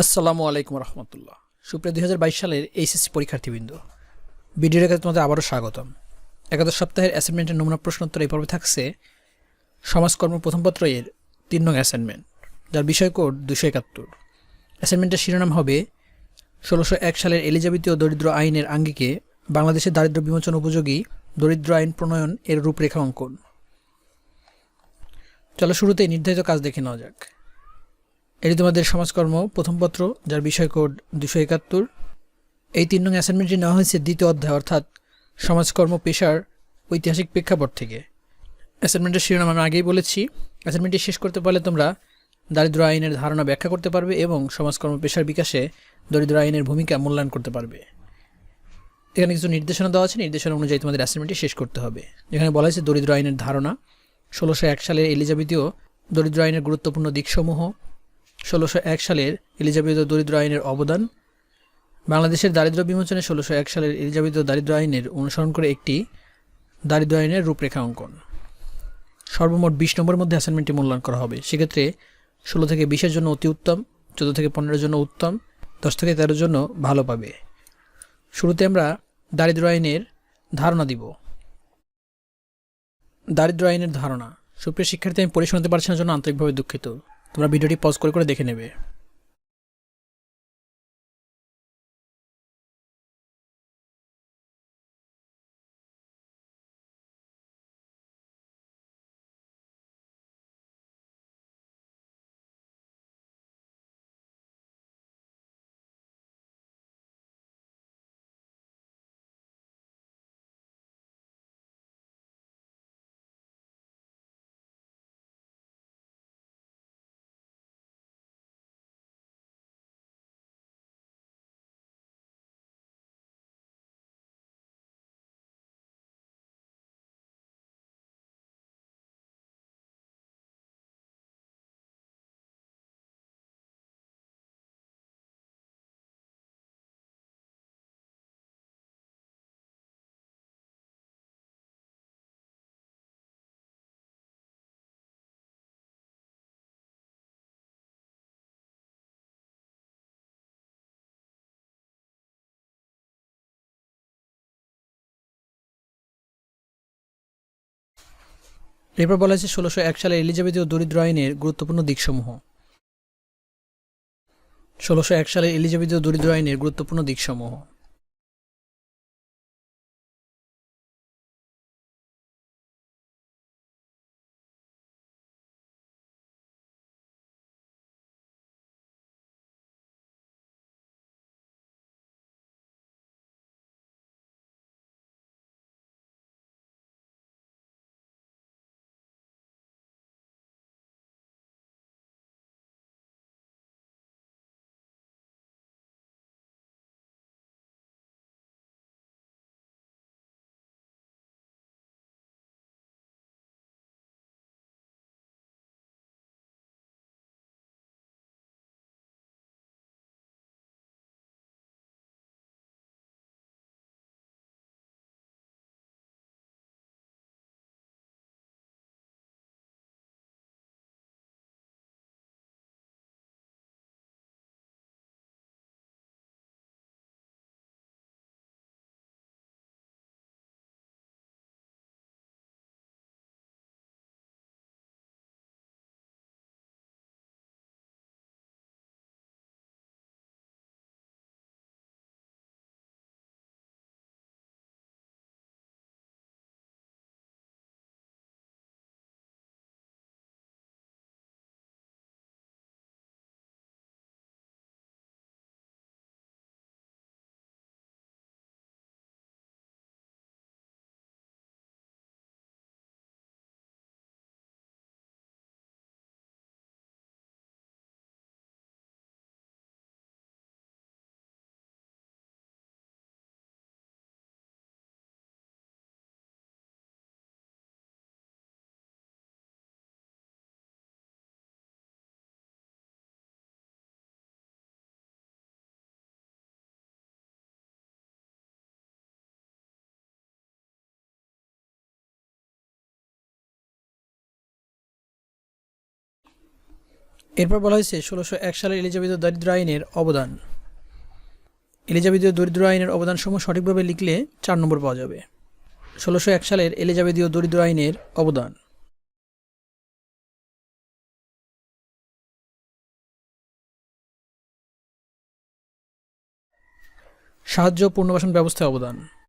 আসসালামু আলাইকুম রহমতুল্লাহ। সুপ্রিয় দুই হাজার বাইশ সালের এইচএসসি পরীক্ষার্থীবৃন্দ, ভিডিওর কাছে তোমাদের আবারও স্বাগতম। একাদশ সপ্তাহের অ্যাসাইনমেন্টের নমুনা প্রশ্নোত্তর এই পর্বে থাকছে সমাজকর্ম প্রথম পত্র এর তিন নং অ্যাসাইনমেন্ট, যার বিষয় কোড দুশো একাত্তর। অ্যাসাইনমেন্টের শিরোনাম হবে, ষোলোশো এক সালের এলিজাবেথীয় দরিদ্র আইনের আঙ্গিকে বাংলাদেশের দারিদ্র বিমোচন উপযোগী দরিদ্র আইন প্রণয়ন এর রূপরেখা অঙ্কন। চলো শুরুতেই নির্ধারিত কাজ দেখে নেওয়া যাক। এটি তোমাদের সমাজকর্ম, প্রথম পত্র, যার বিষয় কোড দুশো একাত্তর। এই তিন নং অ্যাসাইনমেন্টটি নেওয়া হয়েছে দ্বিতীয় অধ্যায়, অর্থাৎ সমাজকর্ম পেশার ঐতিহাসিক প্রেক্ষাপট থেকে। অ্যাসাইনমেন্টের শিরোনাম আমি আগেই বলেছি। অ্যাসাইনমেন্টটি শেষ করতে পারলে তোমরা দারিদ্র আইনের ধারণা ব্যাখ্যা করতে পারবে এবং সমাজকর্ম পেশার বিকাশে দরিদ্র আইনের ভূমিকা মূল্যায়ন করতে পারবে। এখানে কিছু নির্দেশনা দেওয়া আছে। নির্দেশনা অনুযায়ী তোমাদের অ্যাসাইনমেন্টটি শেষ করতে হবে। যেখানে বলা হয়েছে দরিদ্র আইনের ধারণা। ষোলোশো এক সালের এলিজাবেথীয় দরিদ্র আইনের গুরুত্বপূর্ণ দিকসমূহ ষোলোশো এক সালের এলিজাবেথ দরিদ্র আইনের অবদান। বাংলাদেশের দারিদ্র বিমোচনে ষোলোশো এক সালের এলিজাবেথ দারিদ্র আইনের অনুসরণ করে একটি দারিদ্র আইনের রূপরেখা অঙ্কন। সর্বমোট বিশ নম্বরের মধ্যে অ্যাসাইনমেন্টটি মূল্যায়ন করা হবে। সেক্ষেত্রে ষোলো থেকে বিশের জন্য অতি উত্তম, চোদ্দ থেকে পনেরোর জন্য উত্তম, দশ থেকে তেরোর জন্য ভালো পাবে। শুরুতে আমরা দারিদ্র আইনের ধারণা দিব। দারিদ্র আইনের ধারণা। সুপ্রিয় শিক্ষার্থী, আমি পড়ে শোনাতে পারছি না জন্য আন্তরিকভাবে দুঃখিত। তোমরা ভিডিওটি পজ করে করে দেখে নেবে। এরপর বলা হয়েছে ষোলোশো এক সালে এলিজাবেথীয় দরিদ্র আইনের গুরুত্বপূর্ণ দিকসমূহ। ষোলোশো এক সালে এলিজাবেথীয় দরিদ্র আইনের গুরুত্বপূর্ণ দিকসমূহ। এরপর বলা হয়েছে, ষোলোশো এক সালের এলিজাবেথীয় দরিদ্র আইনের অবদান। এলিজাবেথীয় দরিদ্র আইনের অবদানসমূহ সঠিকভাবে লিখলে চার নম্বর পাওয়া যাবে। ষোলোশো এক সালের এলিজাবেথীয় দরিদ্র আইনের অবদান। সাহায্য পুনর্বাসন ব্যবস্থায় অবদান।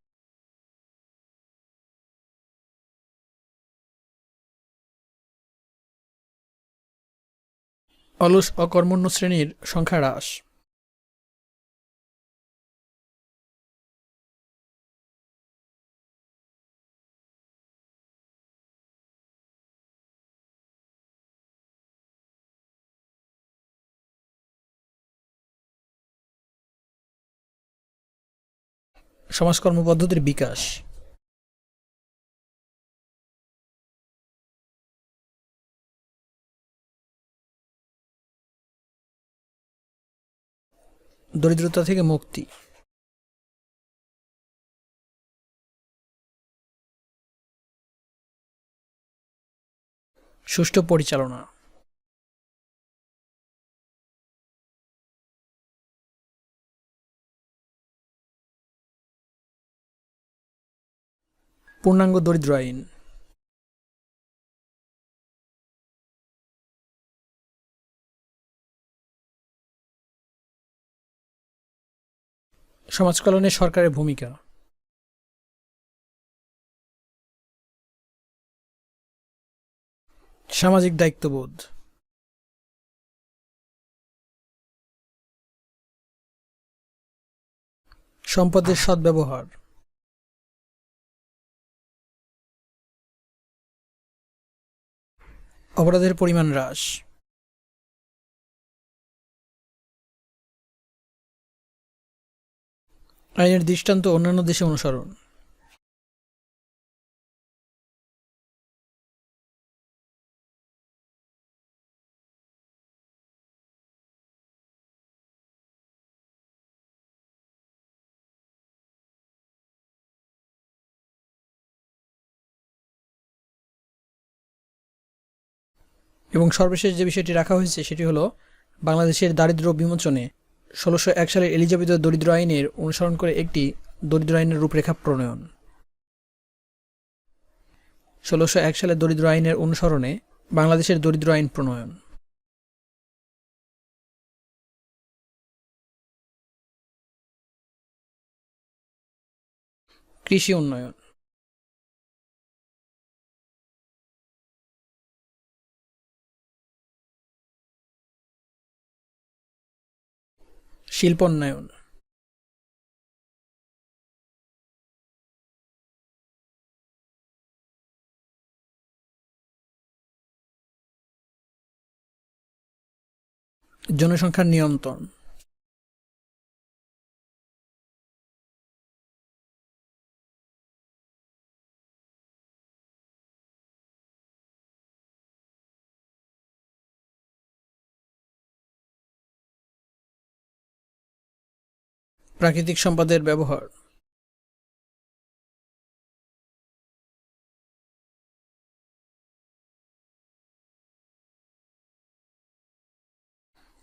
অলস অকর্মণ্য শ্রেণির সংখ্যা হ্রাস। সমাজকর্ম পদ্ধতির বিকাশ। দরিদ্রতা থেকে মুক্তি। সুষ্ঠু পরিচালনা। পূর্ণাঙ্গ দরিদ্র আইন। সমাজ কল্যাণে সরকারের ভূমিকা। সামাজিক দায়িত্ববোধ। সম্পদের সদ্ব্যবহার। অপরাধের পরিমাণ হ্রাস। আইনের দৃষ্টান্ত অন্যান্য দেশে অনুসরণ। এবং সর্বশেষ যে বিষয়টি রাখা হয়েছে সেটি হলো, বাংলাদেশের দারিদ্র্য বিমোচনে ষোলোশো এক সালের এলিজাবেথ দরিদ্র আইনের অনুসরণ করে একটি দরিদ্র আইনের রূপরেখা প্রণয়ন। ষোলোশো এক সালের দরিদ্র আইনের অনুসরণে বাংলাদেশের দরিদ্র আইন প্রণয়ন। কৃষি উন্নয়ন। শিল্পোন্নয়ন। জনসংখ্যার নিয়ন্ত্রণ। প্রাকৃতিক সম্পদের ব্যবহার।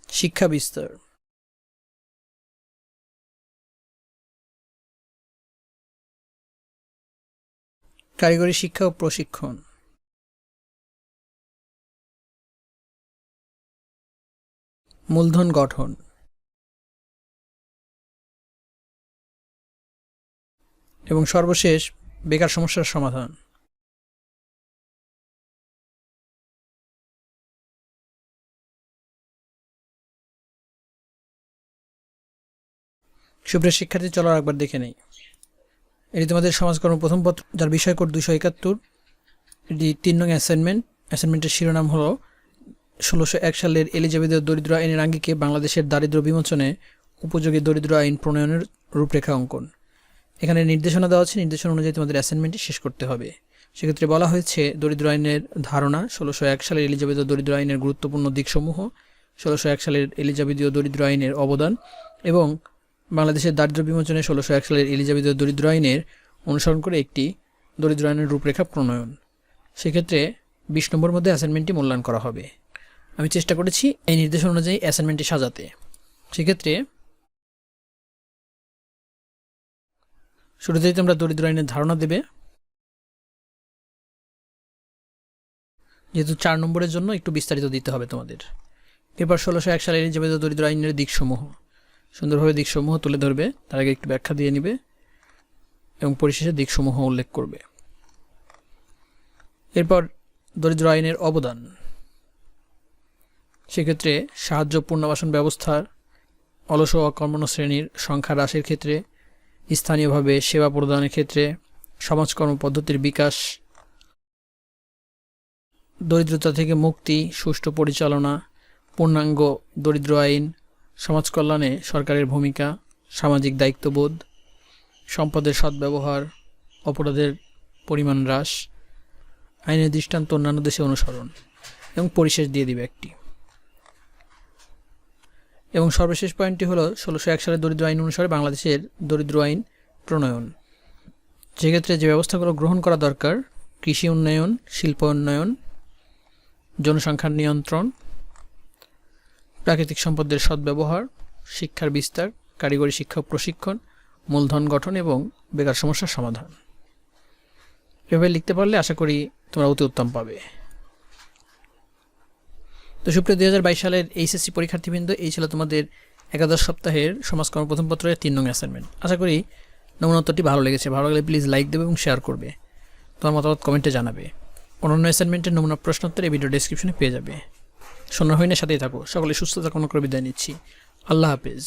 শিক্ষা বিস্তার। কারিগরি শিক্ষা ও প্রশিক্ষণ। মূলধন গঠন। এবং সর্বশেষ বেকার সমস্যার সমাধান। সুপ্রিয় শিক্ষার্থী চলার একবার দেখে নেই। এটি তোমাদের সমাজকর্ম প্রথম পত্র যার বিষয় কোড দুশো একাত্তর। এটি তিন নং অ্যাসাইনমেন্ট অ্যাসাইনমেন্টের শিরোনাম হলো, ষোলোশো এক সালের এলিজাবেথের দরিদ্র আইনের আঙ্গিকে বাংলাদেশের দারিদ্র বিমোচনে উপযোগী দরিদ্র আইন প্রণয়নের রূপরেখা অঙ্কন। এখানে নির্দেশনা দেওয়া আছে নির্দেশনা অনুযায়ী তোমাদের অ্যাসাইনমেন্টটি শেষ করতে হবে। সেক্ষেত্রে বলা হয়েছে, দরিদ্র আইনের ধারণা, ষোলোশো এক সালের এলিজাবেথ দরিদ্র আইনের গুরুত্বপূর্ণ দিকসমূহ, ষোলোশো এক সালের এলিজাবেথীয় দরিদ্র আইনের অবদান এবং বাংলাদেশের দারিদ্র বিমোচনে ষোলোশো এক সালের এলিজাবেথীয় দরিদ্র আইনের অনুসরণ করে একটি দরিদ্র আইনের রূপরেখা প্রণয়ন। সেক্ষেত্রে বিশ নম্বর মধ্যে অ্যাসাইনমেন্টটি মূল্যায়ন করা হবে। আমি চেষ্টা করেছি এই নির্দেশনা অনুযায়ী অ্যাসাইনমেন্টটি সাজাতে। সেক্ষেত্রে শুরুতেই তোমরা দরিদ্র আইনের ধারণা দেবে। যেহেতু চার নম্বরের জন্য একটু বিস্তারিত দিতে হবে তোমাদের। এরপর ষোলোশো এক সালের নির্যাতিত দরিদ্র আইনের দিকসমূহ। সুন্দরভাবে দিকসমূহ তুলে ধরবে, তার আগে একটু ব্যাখ্যা দিয়ে নিবে এবং পরিশেষে দিকসমূহ উল্লেখ করবে। এরপর দরিদ্র আইনের অবদান। সেক্ষেত্রে সাহায্য পুনর্বাসন ব্যবস্থার অলস ও অকর্মণ্য শ্রেণির সংখ্যা হ্রাসের ক্ষেত্রে স্থানীয়ভাবে সেবা প্রদানের ক্ষেত্রে সমাজকর্ম পদ্ধতির বিকাশ, দরিদ্রতা থেকে মুক্তি, সুষ্ঠু পরিচালনা, পূর্ণাঙ্গ দরিদ্র আইন সমাজ কল্যাণে সরকারের ভূমিকা, সামাজিক দায়িত্ববোধ, সম্পদের সদ্ব্যবহার, অপরাধের পরিমাণ হ্রাস, আইনের দৃষ্টান্ত অন্যান্য দেশে অনুসরণ এবং পরিশেষ দিয়ে দিবে একটি। এবং সর্বশেষ পয়েন্টটি হলো ষোলোশো এক সালের দরিদ্র আইন অনুসারে বাংলাদেশের দরিদ্র আইন প্রণয়ন। সেক্ষেত্রে যে ব্যবস্থাগুলো গ্রহণ করা দরকার, কৃষি উন্নয়ন, শিল্প উন্নয়ন, জনসংখ্যার নিয়ন্ত্রণ, প্রাকৃতিক সম্পদের সদ্ব্যবহার, শিক্ষার বিস্তার, কারিগরি শিক্ষা প্রশিক্ষণ, মূলধন গঠন এবং বেকার সমস্যার সমাধান। এভাবে লিখতে পারলে আশা করি তোমরা অতি উত্তম পাবে। তো সুপ্রিয় দুই হাজার বাইশ সালের এইচএসসি পরীক্ষার্থীবৃন্দ, এই ছিল তোমাদের একাদশ সপ্তাহের সমাজকর্ম প্রথম পত্রের তিন নং অ্যাসাইনমেন্ট আশা করি নমুনোত্তরটি ভালো লেগেছে। ভালো লাগলে প্লিজ লাইক দেবে এবং শেয়ার করবে। তোমার মতামত কমেন্টে জানাবে। অন্যান্য অ্যাসাইনমেন্টের নমুনা প্রশ্নোত্তর এই ভিডিও ডিসক্রিপশনে পেয়ে যাবে। সোনার হইনের সাথেই থাকো। সকলে সুস্থতা কোনো করে বিদায় নিচ্ছি। আল্লাহ হাফেজ।